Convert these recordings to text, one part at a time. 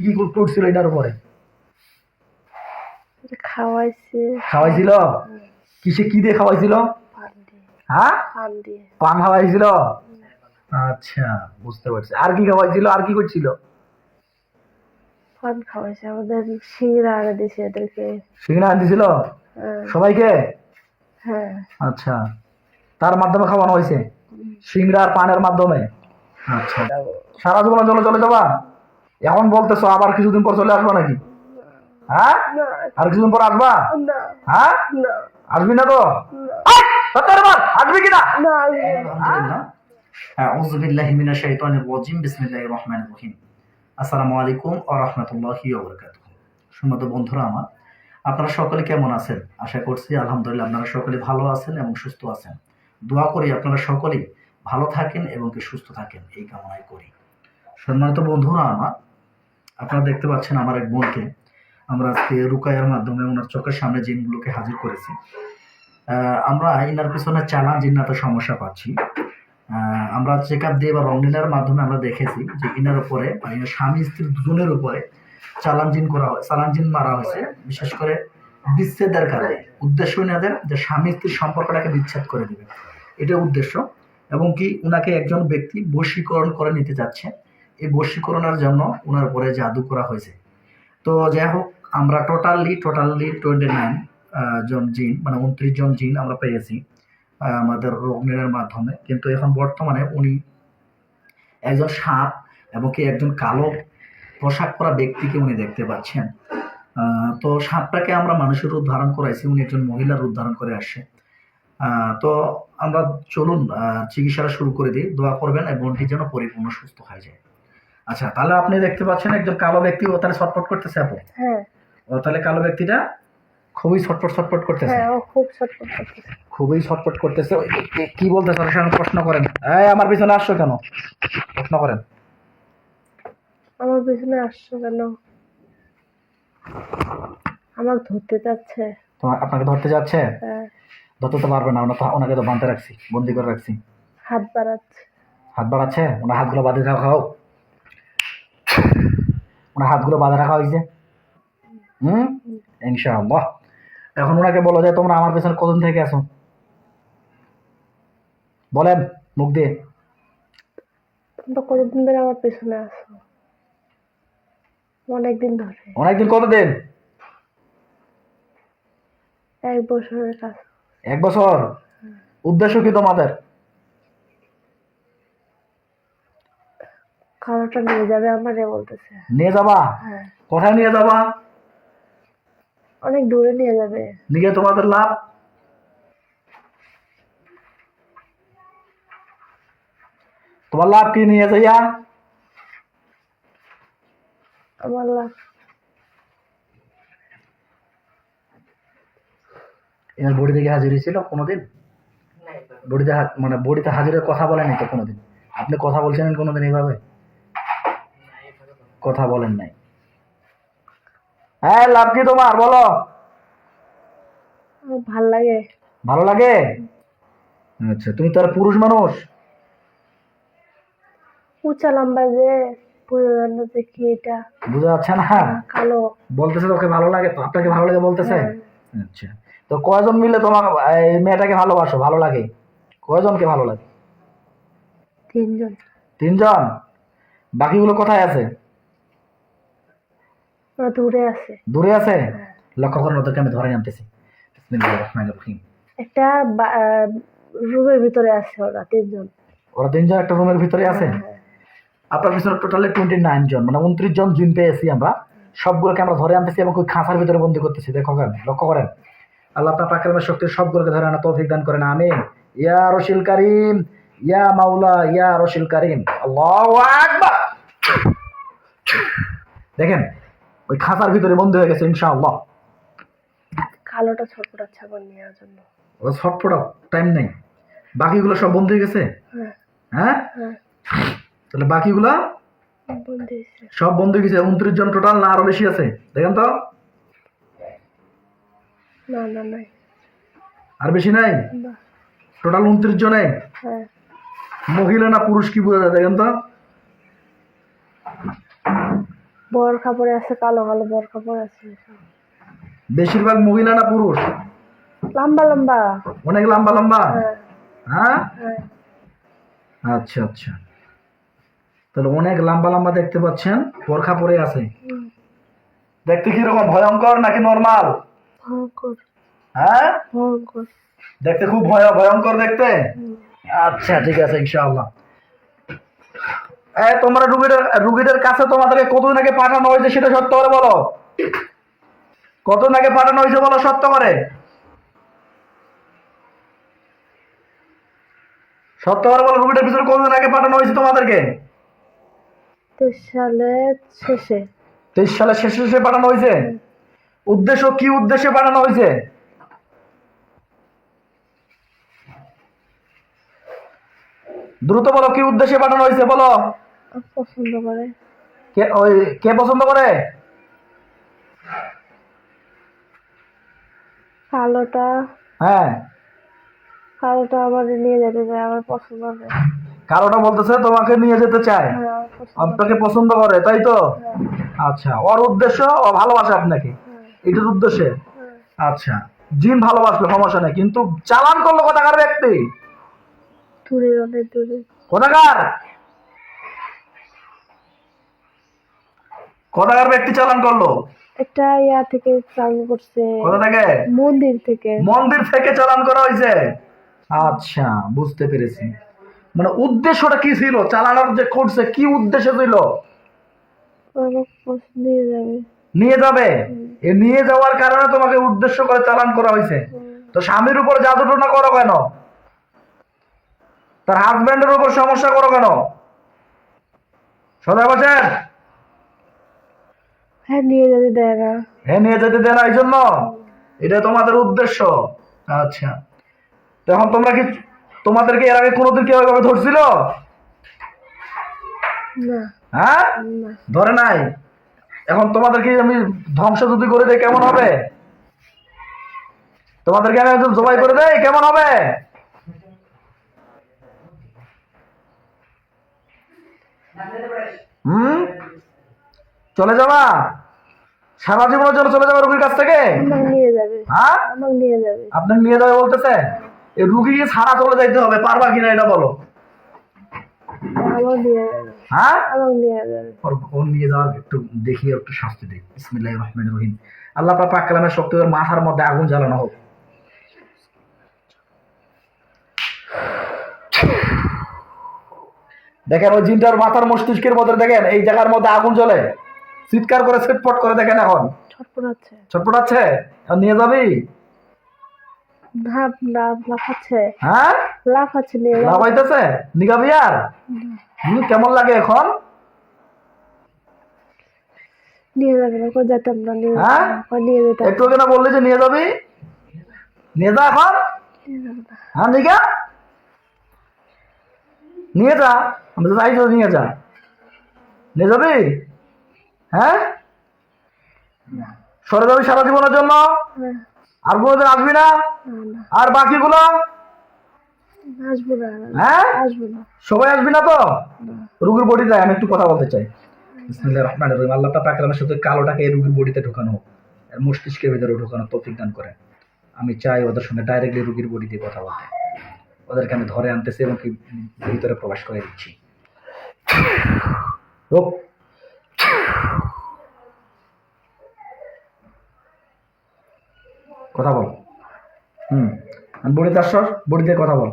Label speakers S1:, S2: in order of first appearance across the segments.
S1: কি কি করছিল এটার উপরে?
S2: খাওয়াইছে।
S1: খাওয়াইছিল? কিসে কি দিয়ে খাওয়াইছিল? হ্যাঁ?
S2: পান
S1: খাওয়াইছিল? আচ্ছা বুঝতে পারছি। আর কি খাওয়াইছিল? আর কি করছিল?
S2: পান খাওয়াইছে। আমাদের সিংড়া আনে দিছে এদেরকে।
S1: সিঙ্গড়া দিছিল?
S2: হ্যাঁ,
S1: সবাইকে?
S2: হ্যাঁ।
S1: আচ্ছা। তার মাধ্যমে খাওয়ানো হয়েছে? সিংড়া আর পানের মাধ্যমে? আচ্ছা। সারা জীবনে চলে চলে যাবা? এখন বলতেছো আবার কিছুদিন পর চলে আসবা নাকি? হ্যাঁ? আর কিছুদিন পর আসবা? হ্যাঁ? আসবি না তো? আসবি কিনা
S3: আসসালামু আলাইকুম রাহমাতুল্লাহি বন্ধুরা আমার আপনারা সকলে কেমন আছেন? আশা করছি আলহামদুলিল্লাহ আপনারা সকলে ভালো আছেন এবং সুস্থ আছেন। দোয়া করি আপনারা সকলেই ভালো থাকেন এবং কি সুস্থ থাকেন এই কামনাই করি। সম্মানিত বন্ধুরা আমার আপনারা দেখতে পাচ্ছেন আমার এক বোনকে। আমরা আজকে রুকায়ার মাধ্যমে ওনার চোখের সামনে জিনগুলোকে হাজির করেছি। আমরা ইনার পিছনে চালা জিন্নাতে সমস্যা পাচ্ছি। আমরা চেক আপ দিয়ে বা রংলিনার মাধ্যমে আমরা দেখেছি যে ইনার উপরে মানে ইনার স্বামী স্ত্রী দুজনের উপরে চালান জিন করা হয় চালান জিন মারা হয়েছে। বিশেষ করে বিচ্ছেদের কারণে। উদ্দেশ্য ইনাদের যে স্বামী স্ত্রীর সম্পর্কটাকে বিচ্ছেদ করে দেবে। এটা উদ্দেশ্য। এবং কি উনাকে একজন ব্যক্তি বশীকরণ করে নিতে যাচ্ছে। এই বশীকরণের জন্য ওনার উপরে জাদু করা হয়েছে। তো যাই হোক, আমরা টোটালি টোটালি টোয়েন্টি নাইন জন জিন মানে উনত্রিশ জন জিন আমরা পেয়েছি আমাদের রোগ নির্ণয়ের মাধ্যমে। কিন্তু এখন বর্তমানে উনি একজন সাপ এবং কি একজন কালো পোশাক পরা ব্যক্তিকে উনি দেখতে পাচ্ছেন। তো সাপটাকে আমরা মানুষের রূপ ধারণ করাইছি, উনি একজন মহিলার রূপ ধারণ করে আসছে। তো আমরা চলুন চিকিৎসাটা শুরু করে দিই। দোয়া করবেন এবং বোনটি যেন পরিপূর্ণ সুস্থ হয়ে যায়। আচ্ছা তাহলে আপনি দেখতে পাচ্ছেন একজন কালো ব্যক্তি ও তাহলে ছটফট করতেছে আপু?
S2: হ্যাঁ।
S1: ও তাহলে কালো ব্যক্তিটা খুবই ছটফট ছটফট করতেছে।
S2: হ্যাঁ ও খুব ছটফট করতেছে।
S1: খুবই ছটফট করতেছে। কি- বলতেছে ওর প্রশ্ন করেন। এই আমার পিছনে আসছো কেন? প্রশ্ন করেন।
S2: আমার পিছনে আসছো কেন? আমাকে ধরতে যাচ্ছে।
S1: তো আপনাকে ধরতে যাচ্ছে?
S2: হ্যাঁ।
S1: ধরতে তো পারবে না ওনা তো ওনাকে তো বাঁধতে রাখছি বন্দি করে রাখছি।
S2: হাত বাড়াচ্ছে।
S1: হাত বাড়াচ্ছে? ওনার হাতগুলো বাঁধে রাখা। হোক ওনার হাতগুলো বাঁধে রাখা হয়েছে? হুম? ইনশাআল্লাহ। এখন ওনাকে বলো যে তোমরা আমার পেছনে কতদিন থেকে আছো? বলেন মুখ দিয়ে।
S2: তোমরা কতদিন ধরে আমার পেছনে আসো অনেকদিন ধরে।
S1: অনেকদিন কতদিন?
S2: এক বছরের কাজ
S1: এক বছর? উদ্দেশ্য কি তোমাদের?
S2: খাওয়াটা নিয়ে যাবে আমারে বলতেছে।
S1: নিয়ে যাবা?
S2: হ্যাঁ।
S1: কোথায় নিয়ে যাবা?
S2: অনেক দূরে নিয়ে যাবে।
S1: নিয়ে তোমাদের লাভ? তোমার লাভ কি নিয়ে যাইয়া?
S2: আমার লাভ।
S1: এনার বডি থেকে হাজির হয়েছিল কোনোদিন? বডিতে মানে বডিতে হাজিরের কথা বলেনি তো কোনোদিন? আপনি কথা বলছেন কোনোদিন এইভাবে? কথা বলেন নাই। হ্যাঁ লাভ কি তোমার? বলো।
S2: ভালো লাগে।
S1: ভালো লাগে? আচ্ছা তুমি তো আর পুরুষ মানুষ।
S2: উঁচা লম্বা যে বোঝা কি এটা?
S1: বুঝা যাচ্ছে না।
S2: কালো।
S1: বলতেছে তোকে ভালো লাগে তো আপনাকে ভালো লাগে বলতেছে?
S2: হ্যাঁ।
S1: আচ্ছা তো কয়জন মিলে তোমার এই মেয়েটাকে ভালোবাসো? ভালো লাগে? কয়জনকে ভালো লাগে?
S2: তিনজন।
S1: তিনজন? বাকিগুলো কোথায় আছে?
S2: দূরে আছে।
S1: দূরে আছে? লক্ষ্য করেন ওদেরকে আমি ধরে আনতেছি।
S2: একটা রুমের ভিতরে আছে ওরা তিনজন।
S1: ওরা তিনজন একটা রুমের ভিতরে আছে?
S2: হ্যাঁ।
S1: আপনার পিছনে টোটালি টোয়েন্টি নাইন জন মানে উনত্রিশ জন জিন পেয়েছি আমরা। সবগুলোকে আমরা ধরে আনতেছি এবং ওই খাঁচার ভিতরে বন্দি করতেছি। দেখো কেন লক্ষ্য করেন। আল্লাহ আপনার পাকের শক্তির সবগুলোকে ধরে আনা তৌফিক দান করেন। আমি ইয়া রশিল কারিম ইয়া মাওলা ইয়া রশিল কারিম। আল্লাহু আকবার। দেখেন ওই খাঁচার ভিতরে বন্ধ হয়ে গেছে ইনশাআল্লাহ।
S2: কালোটা ছটপটাচ্ছে আবার নেওয়ার জন্য।
S1: ওরা ছটফটা টাইম নেই। বাকিগুলো সব বন্ধ হয়ে গেছে?
S2: হ্যাঁ।
S1: হ্যাঁ?
S2: হ্যাঁ।
S1: তাহলে বাকিগুলা? সব বন্ধ হয়ে গেছে উনত্রিশ জন টোটাল না আরও বেশি আছে? দেখেন তো।
S2: না না নাই।
S1: আর বেশি নাই? টোটাল উনত্রিশ জনে?
S2: হ্যাঁ।
S1: মহিলা না পুরুষ কি বোঝা যায় দেখেন তো।
S2: বরখা পরে আছে কালো কালো বরখা পরে আছে।
S1: বেশিরভাগ মহিলা না পুরুষ?
S2: লম্বা লম্বা।
S1: অনেক লম্বা লম্বা?
S2: হ্যাঁ।
S1: হ্যাঁ?
S2: হ্যাঁ।
S1: আচ্ছা আচ্ছা। তাহলে অনেক লম্বা লম্বা দেখতে পাচ্ছেন পরখা পরে আছে। দেখতে কীরকম ভয়ঙ্কর নাকি নর্মাল?
S2: ভয়ঙ্কর।
S1: হ্যাঁ?
S2: ভয়ঙ্কর।
S1: দেখতে খুব ভয় ভয়ঙ্কর দেখতে? আচ্ছা ঠিক আছে ইনশাআল্লাহ। তোমরা রুগীদের রুগীদের কাছে তোমাদেরকে কতদিন আগে পাঠানো হয়েছে সেটা সত্য করে বলো। কতদিন আগে পাঠানো হয়েছে বলো সত্য করে। সত্য করে বলো রুগীদের ভিতরে কতদিন আগে পাঠানো হয়েছে তোমাদেরকে।
S2: তেইশ সালে শেষে।
S1: তেইশ সালের শেষে শেষে পাঠানো হয়েছে। উদ্দেশ্য কি উদ্দেশ্যে পাঠানো হয়েছে? দ্রুত বলো কি উদ্দেশ্যে পাঠানো হয়েছে বলো।
S2: পছন্দ করে।
S1: কে ওই কে পছন্দ করে?
S2: কালোটা।
S1: হ্যাঁ।
S2: কালোটা আবার নিয়ে যেতে চায় আমার পছন্দ নেই
S1: কারোটা বলতেছে তোমাকে নিয়ে যেতে চায়।
S2: হ্যাঁ
S1: আপনাকে পছন্দ করে তাই তো?
S2: হ্যাঁ,
S1: আচ্ছা ওর উদ্দেশ্য ও ভালোবাসে আপনাকে।
S2: হ্যাঁ,
S1: এটার উদ্দেশ্যে। আচ্ছা জিন ভালোবাসবে সমস্যা নেই কিন্তু চালান করল কথা কোথাকার ব্যক্তি?
S2: দূরে অনেক দূরে।
S1: কোথাকার? কোথাকার ব্যক্তি চালান করল?
S2: একটা ইয়া থেকে চালু করছে।
S1: কোথা থেকে?
S2: মন্দির থেকে।
S1: মন্দির থেকে চালান করা হয়েছে? আচ্ছা বুঝতে পেরেছি। মানে উদ্দেশ্যটা কি ছিল? চালানোর যে করছে কি উদ্দেশ্য ছিল?
S2: নিয়ে যাবে।
S1: নিয়ে যাবে? এ নিয়ে যাওয়ার কারণে তোমাকে উদ্দেশ্য করে চালান করা হয়েছে। তো স্বামীর উপর জাদু টোনা করো কেন? তার হাজবেন্ডের উপর সমস্যা করো কেন? সদা বলছেন
S2: হ্যাঁ নিয়ে যেতে দেয় না।
S1: হে নিয়ে যেতে দেন এই জন্য। এটা তোমাদের উদ্দেশ্য। আচ্ছা। তো এখন তোমরা কি তোমাদেরকে এর আগে কোনোদিন কেউ এভাবে ধরছিল? হ্যাঁ? ধরে নাই? এখন তোমাদেরকে আমি ধ্বংস যদি করে দেয় কেমন হবে? তোমাদেরকে আমি জবাই করে দেয় কেমন হবে? হুম? চলে যাবা? সারা জীবনের জন্য চলে যাবে রুগীর কাছ থেকে?
S2: আমাকে নিয়ে যাবে।
S1: হ্যাঁ?
S2: আমাকে নিয়ে যাবে।
S1: বলতেছে। এই রুগীকে ছাড়া চলে যাইতে হবে পারবা কিনা এটা বলো।
S2: নিয়ে
S1: হ্যাঁ?
S2: নিয়ে
S1: যাওয়ার একটু দেখি একটু শাস্তি দিই। বিসমিল্লাহ রহমান রহিম। আল্লাহ পাক পাক কালামের শক্তি মাথার মধ্যে আগুন জ্বালানো হোক। দেখেন ওই জিনটার মাথার মস্তিষ্কের মধ্যে দেখেন এই জায়গার মধ্যে আগুন জ্বলে। চিৎকার করে ছটপট করে দেখেন এখন।
S2: ছটপট আছে
S1: ছটপট আছে এখন নিয়ে যাবি?
S2: ভাব লাভ লাফাচ্ছে
S1: হ্যাঁ?
S2: লাফাচ্ছে নিয়ে
S1: লাভ নিগাবি আর? হুম, কেমন লাগে এখন?
S2: নিয়ে যাবে না কই যেতাম না নিয়ে
S1: হ্যাঁ?
S2: যেতাম না, কই নিয়ে যেতাম।
S1: একটু আগে না বললি যে নিয়ে যাবি? নিয়ে যা এখন। হ্যাঁ নিগা নিয়ে যা আমি তো চাইছি নিয়ে যা। নিয়ে যাবি? হ্যাঁ? সরে যাবি সারা জীবনের জন্য? আর কোনোদিন আসবি না? আর বাকিগুলো? হ্যাঁ? সবাই আসবি না তো? রুগীর বডি যায় আমি একটু কথা বলতে চাই। বিসমিল্লাহির রহমানির রহিম। আল্লাহ সাথে কালোটাকে রুগীর বডিতে ঢোকানো হোক। মস্তিষ্কের ভিতরে ঢোকানো তৌফিক দান করে আমি চাই ওদের সঙ্গে ডাইরেক্টলি রুগীর বডি দিয়ে কথা বলতে। ওদেরকে আমি ধরে আনতেছি এবং কি ভিতরে প্রবেশ করে দিচ্ছি। কথা বল। হুম। বডিতে আসছ বডিতে কথা বল।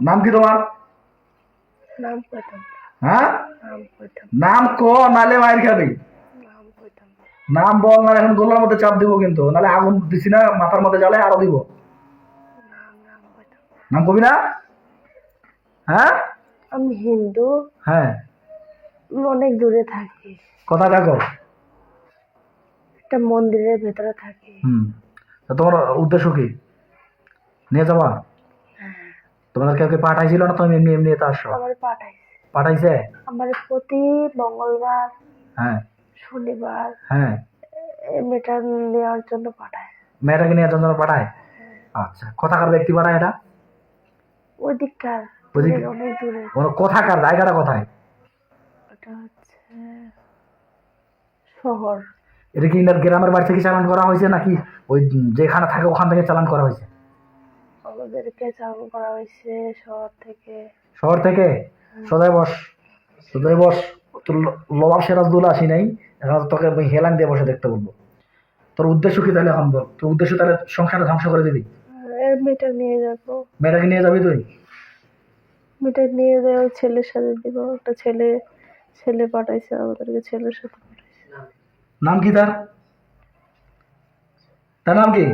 S1: নাম কি তোমার?
S2: নাম
S1: হ্যাঁ?
S2: নাম
S1: ক নালে মায়ের খাবি।
S2: নাম
S1: নাম বল না এখন গোলার মধ্যে চাপ দিব কিন্তু। নালে আগুন দিছি না মাথার মধ্যে জ্বালে আরও দিব
S2: নাম নাম কইতাম না।
S1: নাম কবি না হ্যাঁ?
S2: আমি হিন্দু।
S1: হ্যাঁ।
S2: অনেক দূরে থাকি।
S1: কথা দেখো
S2: একটা মন্দিরের ভেতরে থাকি।
S1: হুম। তা তোমার উদ্দেশ্য কি? নিয়ে যাবা? তোমাদের কেউ কে পাঠাইছিল না তুমি এমনি এমনি এতে আসো
S2: আমার পাঠাইছে।
S1: পাঠাইছে?
S2: আমার প্রতি মঙ্গলবার
S1: হ্যাঁ।
S2: শনিবার
S1: হ্যাঁ।
S2: এই মেটা নেওয়ার জন্য পাঠায়।
S1: মেয়েটাকে নেওয়ার জন্য পাঠায়? আচ্ছা। কথাকার ব্যক্তি পাঠায় এটা?
S2: ওই দিককার অনেক দূরে।
S1: ওর কোথাকার জায়গাটা কোথায়?
S2: ওটা হচ্ছে শহর।
S1: এটা কি ইনার গ্রামের বাড়ি থেকে চালান করা হয়েছে নাকি? ওই যেখানে থাকে ওখান থেকে চালান করা হয়েছে?
S2: আমাদেরকে চালু করা হয়েছে শহর থেকে।
S1: শহর থেকে? সদাই বস সদাই বস তোর লবাব সিরাজদুল আসি নাই এখন তোকে হেলান দিয়ে বসে দেখতে বলব। তোর উদ্দেশ্য কি তাহলে এখন বল? তোর উদ্দেশ্য তাহলে সংসারটা ধ্বংস করে দিবি।
S2: মেয়েটা নিয়ে যাব।
S1: মেয়েটাকে নিয়ে যাবি তুই?
S2: মেয়েটা নিয়ে ওই ছেলের সাথে দিব। একটা ছেলে ছেলে পাঠাইছে আমাদেরকে ছেলের সাথে
S1: নাম কি তার? তার নাম কি?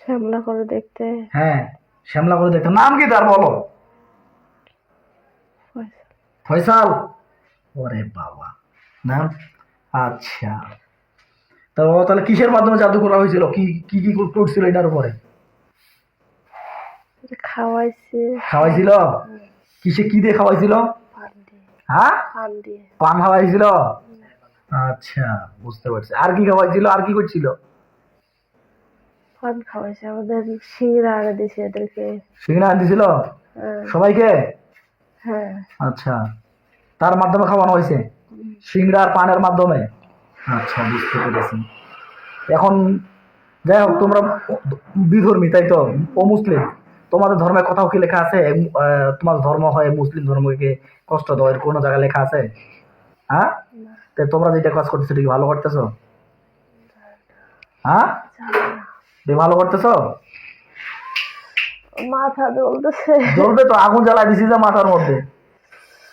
S2: শ্যামলা করে দেখতে।
S1: হ্যাঁ শ্যামলা করে দেখতে। নাম কি তার বলো? ফয়সাল। ওরে বাবা। নাম? আচ্ছা। তা তাহলে কিসের মাধ্যমে জাদু করা হয়েছিল? কি কি কি করছিল এটার উপরে?
S2: খাওয়াইছে।
S1: খাওয়াইছিল? কিসে কি দিয়ে খাওয়াইছিল? হ্যাঁ?
S2: পান
S1: খাওয়াইছিল? আচ্ছা বুঝতে পারছি। আর কি খাওয়াইছিল? আর কি করছিল?
S2: পান খাওয়াইছে আমাদের সিংড়া দিছে এদেরকে।
S1: দিছিল
S2: হ্যাঁ।
S1: সবাইকে?
S2: হ্যাঁ।
S1: আচ্ছা তার মাধ্যমে খাওয়ানো হয়েছে? সিংড়া আর পানের মাধ্যমে? আচ্ছা বুঝতে পেরেছি। এখন যাই হোক তোমরা বিধর্মী তাই তো? ও মুসলিম? তোমাদের ধর্মে কোথাও কি লেখা আছে? তোমার ধর্ম হয় মুসলিম ধর্মকে কষ্ট দেওয়া এর কোনো জায়গায় লেখা আছে? হ্যাঁ? তো তোমরা যেটা কাজ করতেছো কি ভালো করতেছো? হ্যাঁ? ভালো করতেছো?
S2: মাথা জ্বলতেছে।
S1: জ্বলবে তো আগুন জ্বালাই দিছি যে মাথার মধ্যে।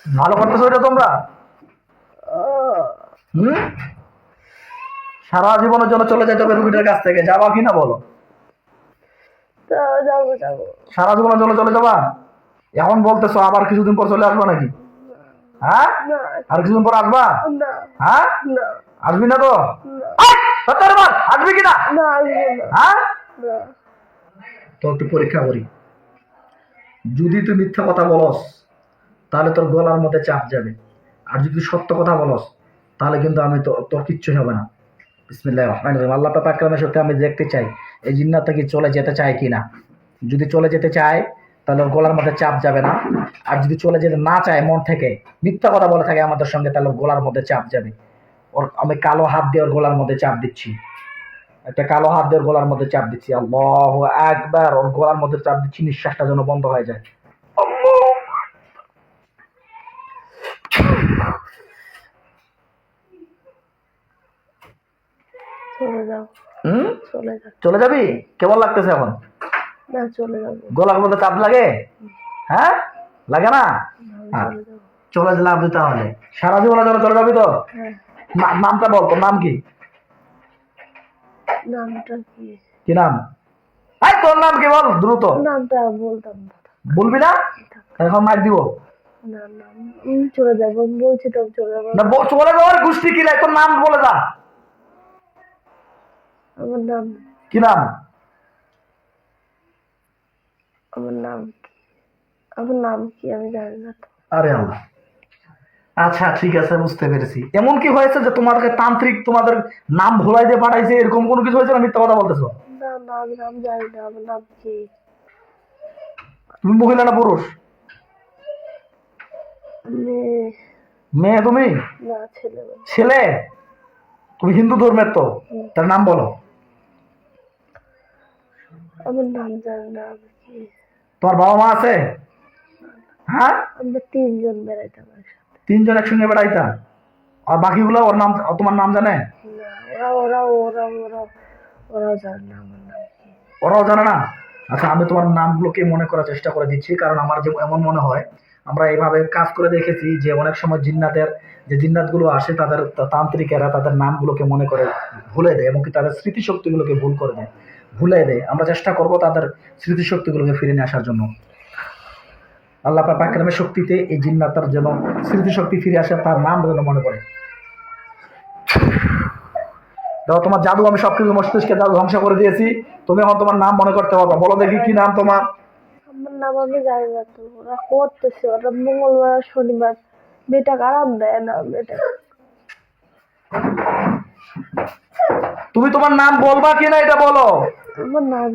S1: ভালো করতেছো এটা তোমরা? হুম? সারা জীবনের জন্য চলে যেতে হবে রুগীটার কাছ থেকে। যাবা কি না বলো?
S2: তো যাব যাব।
S1: সারা জীবনের জন্য চলে যাবা? এখন বলতেছো আবার কিছুদিন পর চলে আসবা নাকি? হ্যাঁ? আর কিছুদিন পর আসবা? হ্যাঁ? আসবি না তো? আসবি কি না? হ্যাঁ? তো একটু পরীক্ষা করি। যদি তুই মিথ্যা কথা বলস তাহলে তোর গলার মধ্যে চাপ যাবে। আর যদি সত্য কথা বলস তাহলে কিন্তু আমি তোর কিচ্ছুই হবে না। বিসমিল্লাহ রহমান রহিম। আল্লাহ সত্যি আমি দেখতে চাই। এই জিন্নাতটা কি চলে যেতে চায় কি না যদি চলে যেতে চায়, তাহলে ওর গলার মধ্যে চাপ যাবে না। আর যদি চলে যেতে না চায় মন থেকে, মিথ্যা কথা বলে থাকে আমাদের সঙ্গে, তাহলে ওর গলার মধ্যে চাপ যাবে। ওর, আমি কালো হাত দিয়ে ওর গলার মধ্যে চাপ দিচ্ছি। একটা কালো হাত দিয়ে ওর গলার মধ্যে চাপ দিচ্ছি। আল্লাহ একবার ওর গলার মধ্যে চাপ দিচ্ছি, নিঃশ্বাসটা যেন বন্ধ হয়ে যায়।
S2: চলে যাব
S1: হুম?
S2: চলে যাবি।
S1: কেমন লাগতেছে এখন?
S2: না চলে যাব।
S1: গলার মধ্যে চাপ লাগে? হ্যাঁ? লাগে না?
S2: না, চলে যাব।
S1: তাহলে। সারা জীবনের জন্য চলে যাবি তো?
S2: হ্যাঁ।
S1: নামটা বল তোর নাম কি?
S2: নামটা কি?
S1: কি নাম? এই তোর নাম কি বল দ্রুত।
S2: নামটা বলতাম
S1: বলবি না? এখন মার দিব।
S2: না না চলে যাব বলছি তো চলে যাব।
S1: না চলে যাওয়ার গোষ্ঠী কি নাই তোর নাম বলে যা।
S2: আমার নাম
S1: কি নাম?
S2: আমার নাম আমার নাম কি আমি জানি না
S1: আরে আল্লাহ। আচ্ছা ঠিক আছে বুঝতে পেরেছি। এমন কি হয়েছে যে তোমাকে তান্ত্রিক তোমাদের নাম ভুলাই দিয়ে পাঠাইছে? এরকম কোনো কিছু হয়েছে না মিথ্যা কথা বলতেছো?
S2: না না আমি নাম জানি না আমার নাম কি?
S1: তুমি মহিলা না পুরুষ?
S2: মেয়ে
S1: মেয়ে তুমি?
S2: না ছেলে।
S1: ছেলে? তুমি হিন্দু ধর্মের তো? তার নাম বলো।
S2: আমার নাম জানি না আমি কি?
S1: তোমার বাবা মা আছে? হ্যাঁ?
S2: আমরা তিনজন বেড়াইতাম একসাথে।
S1: তিনজন একসঙ্গে বেড়াইতা আর বাকিগুলো ওর নাম তোমার নাম জানে?
S2: না ওরা ওরা ওরা ওরা ওরাও জানে না আমার নাম
S1: ওরাও জানে না? আচ্ছা আমি তোমার নামগুলোকে মনে করার চেষ্টা করে দিচ্ছি কারণ আমার যে এমন মনে হয় আমরা এইভাবে কাজ করে দেখেছি যে অনেক সময় জিন্নাতের যে জিন্নাতগুলো আসে, তাদের তান্ত্রিকেরা তাদের নামগুলোকে মনে করে ভুলে দেয় এবং তাদের স্মৃতিশক্তিগুলোকে ভুল করে দেয়। ভুলে দেয়। আমরা চেষ্টা করব তাদের স্মৃতিশক্তিগুলোকে ফিরে নিয়ে আসার জন্য। আল্লাহ পাক পাকরামের শক্তিতে এই জিন্নাতার যেন স্মৃতিশক্তি ফিরে আসে, তার নাম যেন মনে পড়ে। দেখো, তোমার জাদু আমি সবকিছু মস্তিষ্কে জাদু ধ্বংস করে দিয়েছি। তুমি এখন তোমার নাম মনে করতে পারবে। বলো দেখি কি নাম তোমার?
S2: আমার নাম আমি জানি না তো ওরা করতেছে ওরা মঙ্গলবার শনিবার। মেয়েটাকে আরাম দেয় না মেয়েটা।
S1: তুমি তোমার নাম বলবা কি না এটা বলো?
S2: আমার নাম।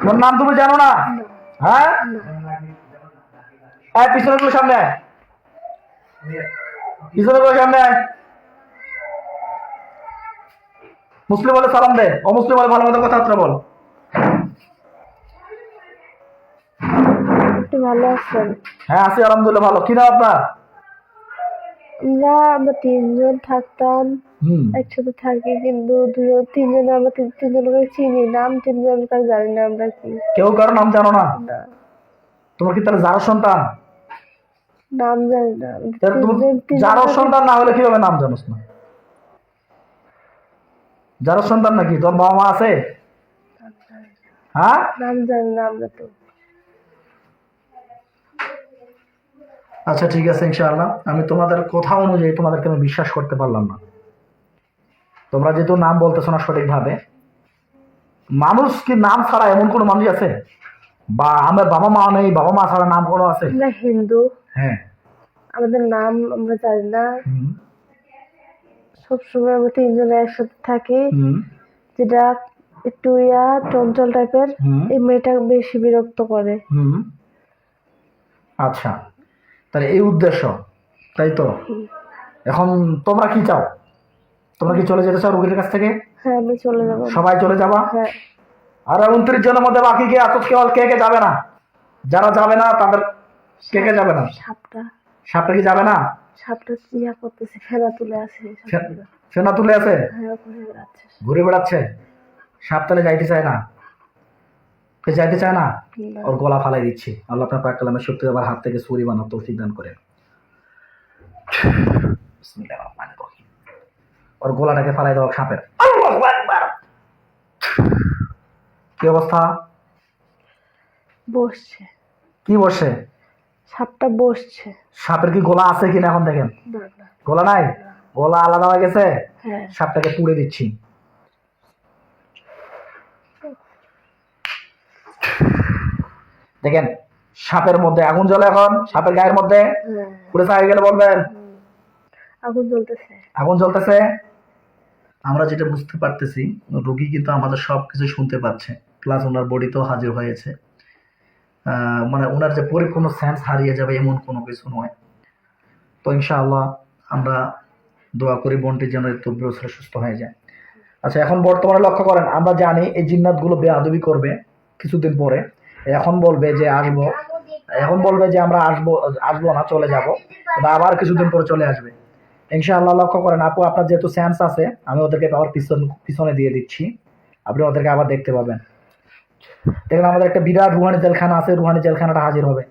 S1: তোমার নাম তুমি জানো না? হ্যাঁ? আয় পিছনে গুলো সামনে পিছনে গুলো সামনে মুসলিম বলে সালাম দে। অমুসলিম বলে ভালো মতো কথাবার্তা বল।
S2: আপনি ভালো আছেন?
S1: হ্যাঁ আছি আলহামদুলিল্লাহ ভালো। কি নাম আপনার?
S2: আমরা আমরা তিনজন থাকতাম। একসাথে থাকি কিন্তু দুজন তিনজন আমরা তিন- তিনজনকে চিনি। নাম তিনজনকে জানি না আমরা কি।
S1: কেউ কারও নাম জানো না? তোমার কি তাহলে যারো সন্তান?
S2: নাম জানি না। তিনজন-
S1: যারো সন্তান না হলে কীভাবে নাম জানোস না? যারো সন্তান নাকি? তোর বাবা মা আছে? হ্যাঁ?
S2: নাম জানি না আমরা তো।
S1: আচ্ছা ঠিক আছে ইনশাআল্লাহ। আমি তোমাদের কথা অনুযায়ী তোমাদেরকে আমি বিশ্বাস করতে পারলাম না। তোমরা যেহেতু নাম বলতেছো না সঠিকভাবে মানুষ কি নাম ছাড়া এমন কোনো মানুষ আছে? বা আমার বাবা মা নেই বাবা মা ছাড়া নাম কোনো আছে?
S2: আমরা হিন্দু।
S1: হ্যাঁ।
S2: আমাদের নাম আমরা জানি না। সবসময় আমরা তিনজন একসাথে থাকি। যেটা একটু ইয়া চঞ্চল টাইপের এই মেয়েটা বেশি বিরক্ত করে।
S1: আচ্ছা। তাহলে এই উদ্দেশ্য তাই তো? এখন তোমরা কি চাও? তোমরা কি চলে যেতে চাও রুগীর কাছ থেকে?
S2: হ্যাঁ আমি চলে যাব।
S1: সবাই চলে যাবা?
S2: হ্যাঁ।
S1: আর উনত্রিশ জনের মধ্যে বাকি কে এত কেউ কে কে যাবে না? যারা যাবে না তাদের কে কে যাবে না?
S2: সাপটা।
S1: সাপটা কি যাবে না?
S2: সাপটা করতেছে ফেনা তুলে আছে।
S1: সেনা তুলে আছে?
S2: হ্যাঁ ঘুরে বেড়াচ্ছে?
S1: সাপ তাহলে যাইতে চায় না। যাইতে চায় না। ওর গলা ফালাই দিচ্ছি। আল্লাহ আপনার পাক কালামের শক্তি আবার হাত থেকে সুরি বানার তৌফিক দান করে। ওর গলাটাকে ফালাই দেওয়া সাপের। আল্লাহু কি অবস্থা?
S2: বসছে।
S1: কি বসে
S2: সাপটা বসছে।
S1: সাপের কি গলা আছে কিনা এখন দেখেন? গলা নাই? গলা আলাদা হয়ে গেছে?
S2: হ্যাঁ।
S1: সাপটাকে পুড়ে দিচ্ছি। দেখেন সাপের মধ্যে আগুন জ্বলে এখন সাপের গায়ের মধ্যে।
S2: হ্যাঁ।
S1: পুড়ে ছাড়িয়ে গেলে বলবেন।
S2: আগুন জ্বলতেছে।
S1: আগুন জ্বলতেছে। আমরা যেটা বুঝতে পারতেছি রোগী কিন্তু আমাদের সব কিছু শুনতে পাচ্ছে। প্লাস ওনার বডিতেও হাজির হয়েছে। মানে ওনার যে পরিপূর্ণ সেন্স হারিয়ে যাবে এমন কোনো কিছু নয়। তো ইনশাআল্লাহ আমরা দোয়া করি বন্টি যেন একটু ব্রসরে সুস্থ হয়ে যায়। আচ্ছা এখন বর্তমানে লক্ষ্য করেন আমরা জানি এই জিন্নাতগুলো বেআদবি করবে কিছুদিন পরে। এখন বলবে যে আসব। এখন বলবে যে আমরা আসব আসব না চলে যাব। বা আবার কিছুদিন পরে চলে আসবে। ইনশাআল্লাহ লক্ষ্য করেন আপু আপনার যেহেতু সেন্স আছে আমি ওদেরকে আবার পিছন পিছনে দিয়ে দিচ্ছি। আপনি ওদেরকে আবার দেখতে পাবেন। দেখেন আমাদের একটা বিরাট রুহানি জেলখানা আছে রুহানি জেলখানাটা হাজির হবে।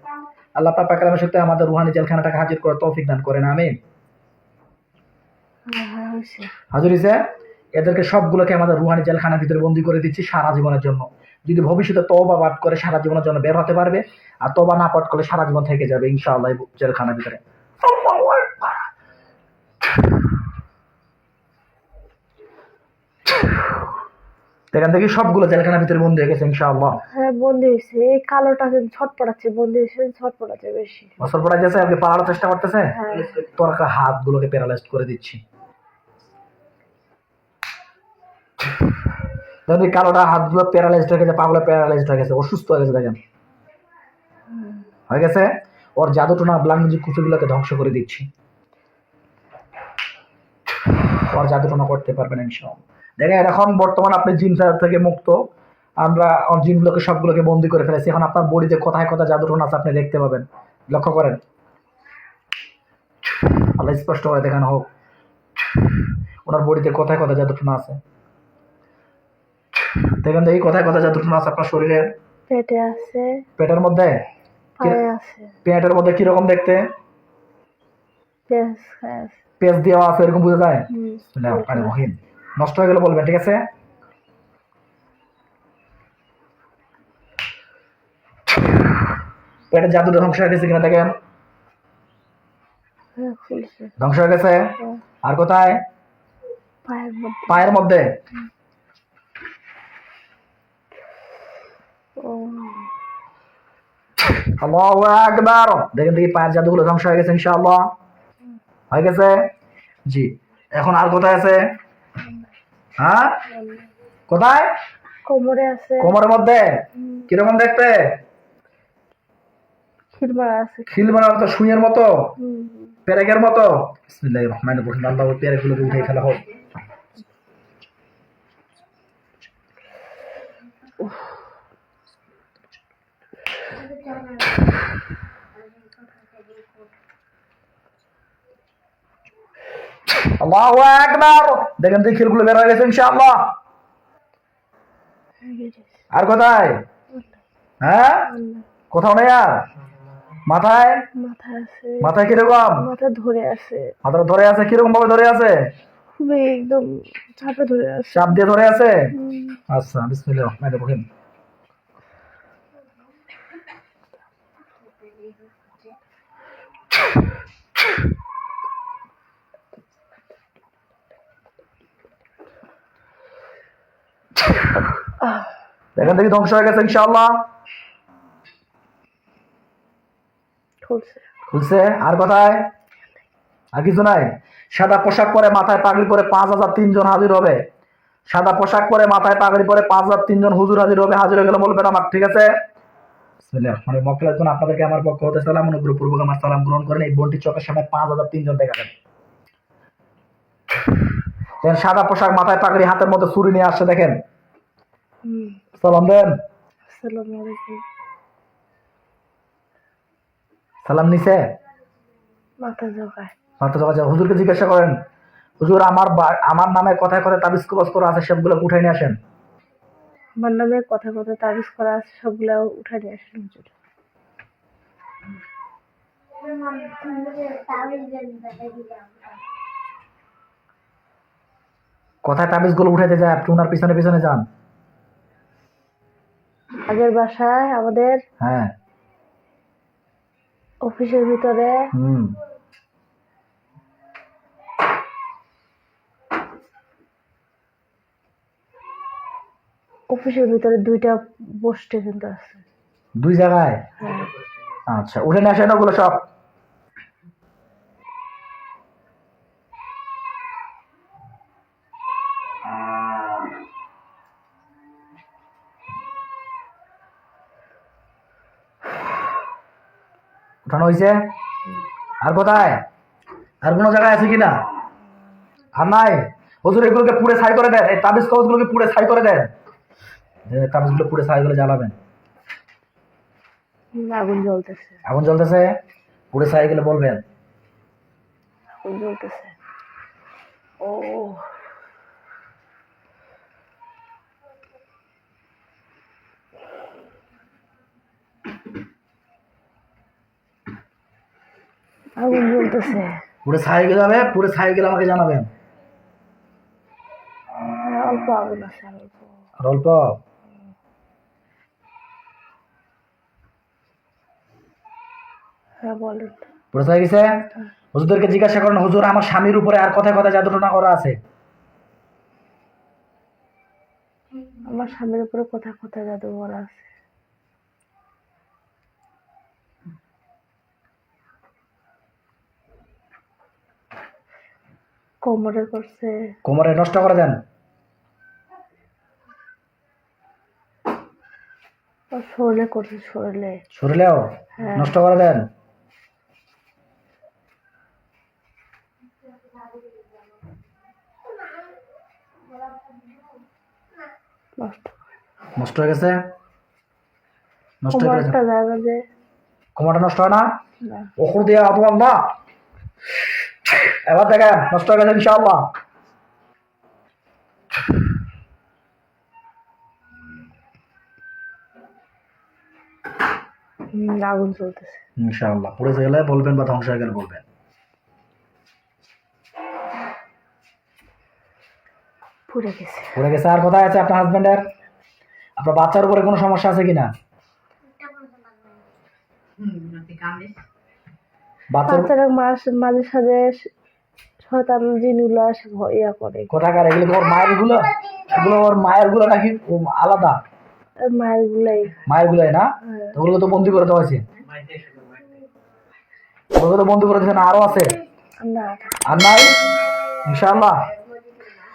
S1: আল্লাহ পাক পাকালামের সত্যি আমাদের রুহানি জেলখানাটাকে হাজির করে তৌফিক দান করেন আমি হাজির হয়েছে এদেরকে সবগুলোকে আমাদের রুহানি জেলখানার ভিতরে বন্দি করে দিচ্ছি সারা জীবনের জন্য। যদি ভবিষ্যতে তওবা পাঠ করে সারা জীবনের জন্য বের হতে পারবে আর তওবা না পাঠ করলে সারা জীবন থেকে যাবে ইনশাআল্লাহ জেলখানার ভিতরে। এখান থেকে সবগুলো জেলখানার ভিতরে বন্দি হয়ে গেছে ইনশাআল্লাহ।
S2: হ্যাঁ বন্দি হয়েছে। এই কালোটা ছটপটাচ্ছে বন্দি হয়েছে ছটপটাচ্ছে বেশি।
S1: পড়া গেছে আপনি পালানোর চেষ্টা করতেছে?
S2: হ্যাঁ।
S1: তোর হাতগুলোকে প্যারালাইজড করে দিচ্ছি। দেখুন কালোটা হাতগুলো প্যারালাইজড হয়ে গেছে, পাগুলো প্যারালাইজড হয়ে গেছে, অসুস্থ হয়ে গেছে দেখেন। হয়ে গেছে? ওর জাদুটোনা ব্লাঙ্গি কুচুগুলোকে ধ্বংস করে দিচ্ছি। ওর জাদুটোনা করতে পারবেন ইনশাআল্লাহ। দেখেন, এখন বর্তমান আপনি জিন থেকে মুক্ত। আমরা জিনগুলোকে সবগুলোকে বন্দি করে ফেলেছি। এখন আপনার বডিতে কোথায় কোথায় জাদুটোনা আছে আপনি দেখতে পাবেন। লক্ষ্য করেন। আল্লাহ স্পষ্ট করে দেখানো হোক। ওনার বডিতে কোথায় কোথায় জাদুটোনা আছে? দেখেন দেখি কোথায় কোথায় জাদুটোনা আছে আপনার শরীরে।
S2: পেটে আছে।
S1: পেটের মধ্যে?
S2: পায়ে আছে।
S1: পেটের মধ্যে কীরকম দেখতে?
S2: পেঁয়াজ
S1: দেওয়া আছে এরকম বোঝা যায়? আরে মহিন নষ্ট হয়ে গেলে বলবেন ঠিক আছে? পেটের জাদুটা ধ্বংস হয়ে গেছে কিনা দেখেন।
S2: হ্যাঁ
S1: ধ্বংস হয়ে গেছে?
S2: হ্যাঁ,
S1: আর কোথায়?
S2: পায়ের মধ্যে
S1: পায়ের মধ্যে
S2: ও
S1: আল্লাহু আকবার। দেখেন দেখি পায়ের জাদুগুলো ধ্বংস হয়ে গেছে ইনশাআল্লাহ। হয়ে গেছে? জি। এখন আর কোথায় আছে? হ্যাঁ? কোথায়?
S2: কোমরে আছে।
S1: কোমরের মধ্যে? কীরকম দেখতে? মতো। মতো পেরেকের মতো। বিসমিল্লাহির রহমানির রহিম। আল্লাহ পেরেকগুলোকে উঠে ফেলা হোক। আল্লাহু আকবার। দেখেন বের হয়ে গেছে ইনশাআল্লাহ। আর কোথায়? হ্যাঁ? কোথাও নেই আর? মাথায়? মাথায় কীরকম?
S2: মাথা ধরে আছে।
S1: মাথাটা ধরে আছে কীরকম ভাবে ধরে আছে?
S2: একদম চাপে ধরে আছে।
S1: চাপ দিয়ে ধরে আছে? আচ্ছা রহমানির রহিম। দেখেন দেখি ধ্বংস হয়ে গেছে ইনশাআল্লাহ।
S2: খুলছে।
S1: আর কোথায়? আর কিছু নাই। সাদা পোশাক পরে মাথায় পাগড়ি পরে পাঁচ হাজার তিনজন হাজির হবে। সাদা পোশাক পরে মাথায় পাগড়ি পরে পাঁচ হাজার তিনজন হুজুর হাজির হবে হাজির হয়ে গেলে বলবেন আমার ঠিক আছে? মক্কেলের জন্য আপনাদেরকে আমার পক্ষ হতে সালাম অনুগ্রহপূর্বক আমার সালাম গ্রহণ করেন। এই বোনটির চোখের সামনে পাঁচ হাজার তিনজন সাদা পোশাক মাথায় পাগড়ি হাতের মধ্যে ছুরি নিয়ে আসছে দেখেন। সালাম দেন। সালাম নিছে?
S2: মাথা
S1: মাত্র হুজুরকে জিজ্ঞাসা করেন হুজুর আমার আমার নামে কথায় কথায় তাবিজ কবজ করা আছে সবগুলো উঠাই নিয়ে আসেন?
S2: আমার নামে কথা কথা তাবিজ করা আছে সবগুলো উঠে নিয়ে আসেন হুজুর।
S1: কথায় তাবিজগুলো উঠাইতে যায় আপনি ওনার পিছনে পিছনে যান।
S2: আগের বাসায় আমাদের
S1: হ্যাঁ।
S2: অফিসের ভিতরে
S1: হুম।
S2: অফিসের ভিতরে দুইটা পোস্টে কিন্তু আছে।
S1: দুই জায়গায়?
S2: হ্যাঁ।
S1: আচ্ছা উঠে নিয়ে আসেন ওগুলো সব। উঠানো হয়েছে আর কোথায়? আর কোনো জায়গায় আছে কিনা আর নাই? হুজুর এগুলোকে পুড়ে ছাই করে দেন। এই তাবিজ কবজগুলোকে পুড়ে ছাই করে দেন। তাবিজগুলো পুড়ে ছাই করে জ্বালাবেন।
S2: আগুন জ্বলতেছে।
S1: আগুন জ্বলতেছে? পুড়ে ছাই গেলে বলবেন।
S2: জ্বলতেছে। ও আগুন জ্বলতেছে
S1: পুরো ছাই গেলে যাবে পুরো ছাই গেলে আমাকে জানাবেন।
S2: অল্প আগুন আছে আর অল্প? হ্যাঁ বলেন।
S1: পুরো ছাই গেছে? হুজুরদেরকে জিজ্ঞাসা করেন হুজুর আমার স্বামীর উপরে আর কথায় কথায় জাদুটনা করা আছে?
S2: আমার স্বামীর উপরে কথা কোথায় জাদু করা আছে। কোমরে করছে।
S1: কোমরে নষ্ট করে দেন।
S2: শরীরে করছে শরীরে।
S1: শরীরেও
S2: হ্যাঁ।
S1: নষ্ট করে দেন।
S2: নষ্ট।
S1: হয়ে গেছে? নষ্ট হয়ে গেছে?
S2: কোমরটা
S1: নষ্ট হয় না?
S2: না।
S1: ওখর দিয়ে আবু আল্লাহ এবার দেখেন নষ্ট হয়ে গেছে ইনশাআল্লাহ।
S2: আগুন চলতেছে।
S1: ইনশাআল্লাহ পুড়ে গেলে বলবেন বা ধ্বংস হয়ে গেলে বলবেন।
S2: পুড়ে গেছে।
S1: পড়ে গেছে আর কোথায় আছে আপনার হাজবেন্ডের আপনার বাচ্চার উপরে কোনো সমস্যা আছে কিনা? বাচ্চার
S2: বাচ্চারা মাস মাঝে সাঝে শয়তান জিনগুলো আসে ইয়া করে।
S1: কোথাকার এগুলো ওর মায়েরগুলো? এগুলো ওর মায়েরগুলো নাকি আলাদা?
S2: আর মায়ের গুলাই।
S1: মায়ের গুলোই না?
S2: হ্যাঁ।
S1: ওগুলো তো বন্দি করে দেওয়া হয়েছে? ওগুলো তো বন্দি করে দিয়েছে না? আরও আছে?
S2: না।
S1: আর নাই? ইনশাআল্লাহ।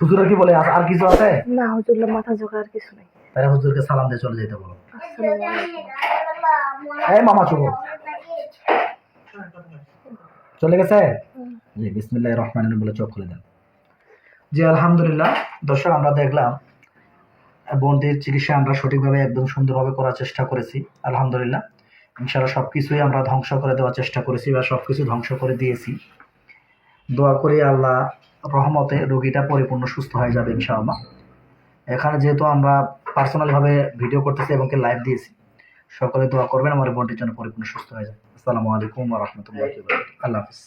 S1: হুজুরা কি বলে? আর কিছু আছে?
S2: না হুজুরলা মাথা জোগা আর কিছু নেই।
S1: তাহলে হুজুরকে সালাম দিয়ে চলে যেতে বলো।
S2: আসসালামু আলাইকুম।
S1: এই মামা চুপ। চলে গেছে? জি বিসমিল্লাহ রহমান বলে চোখ খুলে দেন। জি আলহামদুলিল্লাহ। দর্শক আমরা দেখলাম বোনটির চিকিৎসা আমরা সঠিকভাবে একদম সুন্দরভাবে করার চেষ্টা করেছি আলহামদুলিল্লাহ। ইনশাআল্লাহ সব কিছুই আমরা ধ্বংস করে দেওয়ার চেষ্টা করেছি বা সব কিছু ধ্বংস করে দিয়েছি। দোয়া করি আল্লাহ রহমতে রোগীটা পরিপূর্ণ সুস্থ হয়ে যাবে ইনশাআল্লাহ। এখানে যেহেতু আমরা পার্সোনালভাবে ভিডিও করতেছি এবং লাইভ দিয়েছি সকলে দোয়া করবেন, আমার বোনটির জন্য পরিপূর্ণ সুস্থ হয়ে যায় আসসালামু আলাইকুম রহমতুল্লাহ আল্লাহ হাফিজ।